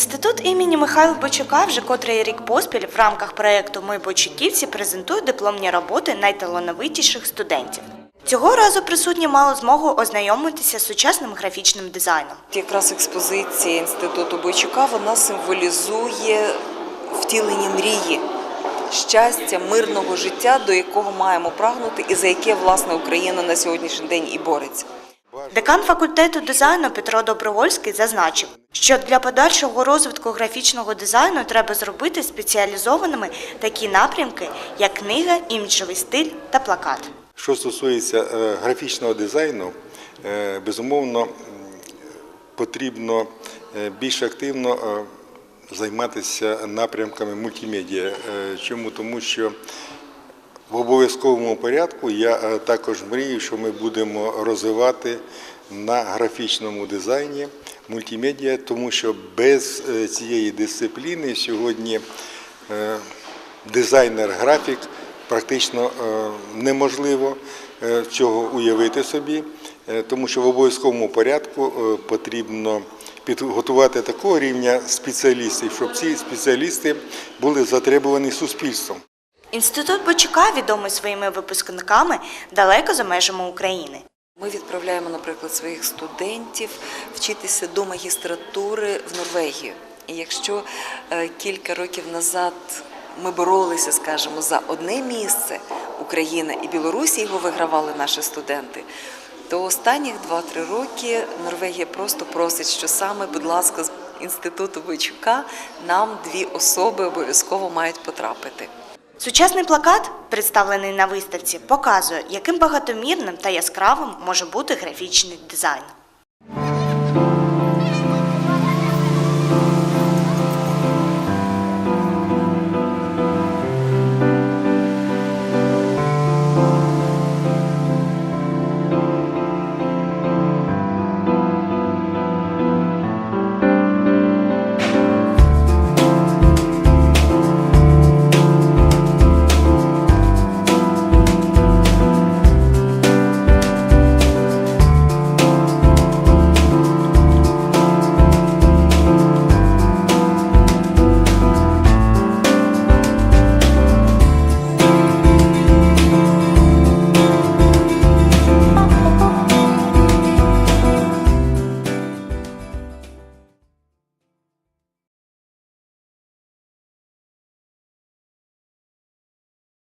Інститут імені Михайла Бочука вже котрий рік поспіль в рамках проєкту Ми Бочуківці презентує дипломні роботи найталановитіших студентів. Цього разу присутні мали змогу ознайомитися з сучасним графічним дизайном. Якраз експозиція інституту Бойчука вона символізує втілення мрії, щастя, мирного життя, до якого маємо прагнути, і за яке власне Україна на сьогоднішній день і бореться. Декан факультету дизайну Петро Добровольський зазначив, що для подальшого розвитку графічного дизайну треба зробити спеціалізованими такі напрямки, як книга, іміджовий стиль та плакат. Що стосується е, графічного дизайну, е, безумовно потрібно е, більш активно займатися напрямками мультимедіа. Чому? Тому що в обов'язковому порядку я е, також мрію, що ми будемо розвивати на графічному дизайні мультимедіа, тому що без е, цієї дисципліни сьогодні е, дизайнер-графік практично неможливо цього уявити собі, тому що в обов'язковому порядку потрібно підготувати такого рівня спеціалістів, щоб ці спеціалісти були затребувані суспільством. Інститут Бочука відомий своїми випускниками далеко за межами України. Ми відправляємо, наприклад, своїх студентів вчитися до магістратури в Норвегію. І якщо е, кілька років назад ми боролися, скажімо, за одне місце Україна і Білорусі його вигравали наші студенти. То останніх 2-3 роки Норвегія просто просить, що саме, будь ласка, з інституту Бойчука нам дві особи обов'язково мають потрапити. Сучасний плакат, представлений на виставці, показує, яким багатомірним та яскравим може бути графічний дизайн.